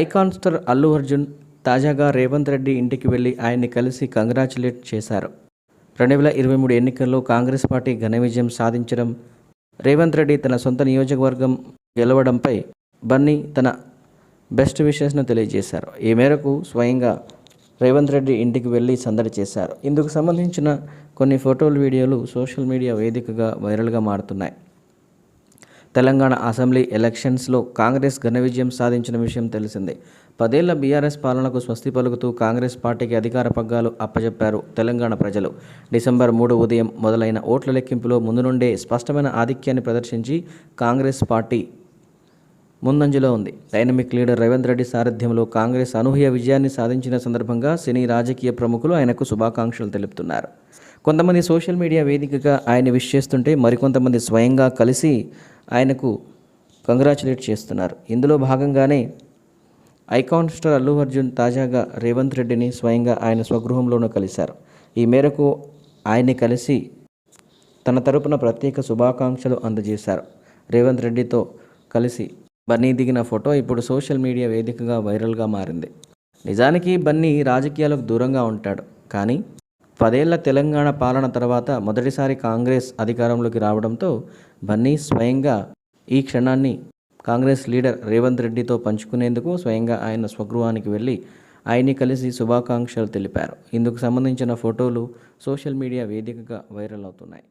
Icon star Allu Arjun తాజాగా రేవంత్ రెడ్డి ఇంటికి వెళ్ళి ఆయన్ని కలిసి కంగ్రాచులేట్ చేశారు. రెండు వేల ఇరవై మూడు ఎన్నికల్లో కాంగ్రెస్ పార్టీ ఘన విజయం సాధించడం రేవంత్ రెడ్డి తన సొంత నియోజకవర్గం గెలవడంపై బన్నీ తన బెస్ట్ విషెస్ను తెలియజేశారు. ఈ మేరకు స్వయంగా రేవంత్ రెడ్డి ఇంటికి వెళ్ళి సందడి చేశారు. ఇందుకు సంబంధించిన కొన్ని ఫోటోలు వీడియోలు సోషల్ మీడియా వేదికగా వైరల్గా మారుతున్నాయి. తెలంగాణ అసెంబ్లీ ఎలక్షన్స్లో కాంగ్రెస్ ఘన విజయం సాధించిన విషయం తెలిసిందే. పదేళ్ళ బీఆర్ఎస్ పాలనకు స్వస్తి పలుకుతూ కాంగ్రెస్ పార్టీకి అధికార పగ్గాలు అప్పజెప్పారు తెలంగాణ ప్రజలు. డిసెంబర్ మూడు ఉదయం మొదలైన ఓట్ల లెక్కింపులో ముందు నుండే స్పష్టమైన ఆధిక్యాన్ని ప్రదర్శించి కాంగ్రెస్ పార్టీ ముందంజలో ఉంది. డైనమిక్ లీడర్ రేవంత్ రెడ్డి సారథ్యంలో కాంగ్రెస్ అనూహ్య విజయాన్ని సాధించిన సందర్భంగా సినీ రాజకీయ ప్రముఖులు ఆయనకు శుభాకాంక్షలు తెలుపుతున్నారు. కొంతమంది సోషల్ మీడియా వేదికగా ఆయన విష్ చేస్తుంటే మరికొంతమంది స్వయంగా కలిసి ఆయనకు కంగ్రాచులేట్ చేస్తున్నారు. ఇందులో భాగంగానే ఐకాన్ స్టార్ అల్లు అర్జున్ తాజాగా రేవంత్ రెడ్డిని స్వయంగా ఆయన స్వగృహంలోనూ కలిశారు. ఈ మేరకు ఆయన్ని కలిసి తన తరపున ప్రత్యేక శుభాకాంక్షలు అందజేశారు. రేవంత్ రెడ్డితో కలిసి బన్నీ దిగిన ఫోటో ఇప్పుడు సోషల్ మీడియా వేదికగా వైరల్గా మారింది. నిజానికి బన్నీ రాజకీయాలకు దూరంగా ఉంటాడు. కానీ పదేళ్ళ తెలంగాణ పాలన తర్వాత మొదటిసారి కాంగ్రెస్ అధికారంలోకి రావడంతో బన్నీ స్వయంగా ఈ క్షణాన్ని కాంగ్రెస్ లీడర్ రేవంత్ రెడ్డితో పంచుకునేందుకు స్వయంగా ఆయన స్వగృహానికి వెళ్ళి ఆయన్ని కలిసి శుభాకాంక్షలు తెలిపారు. ఇందుకు సంబంధించిన ఫోటోలు సోషల్ మీడియా వేదికగా వైరల్ అవుతున్నాయి.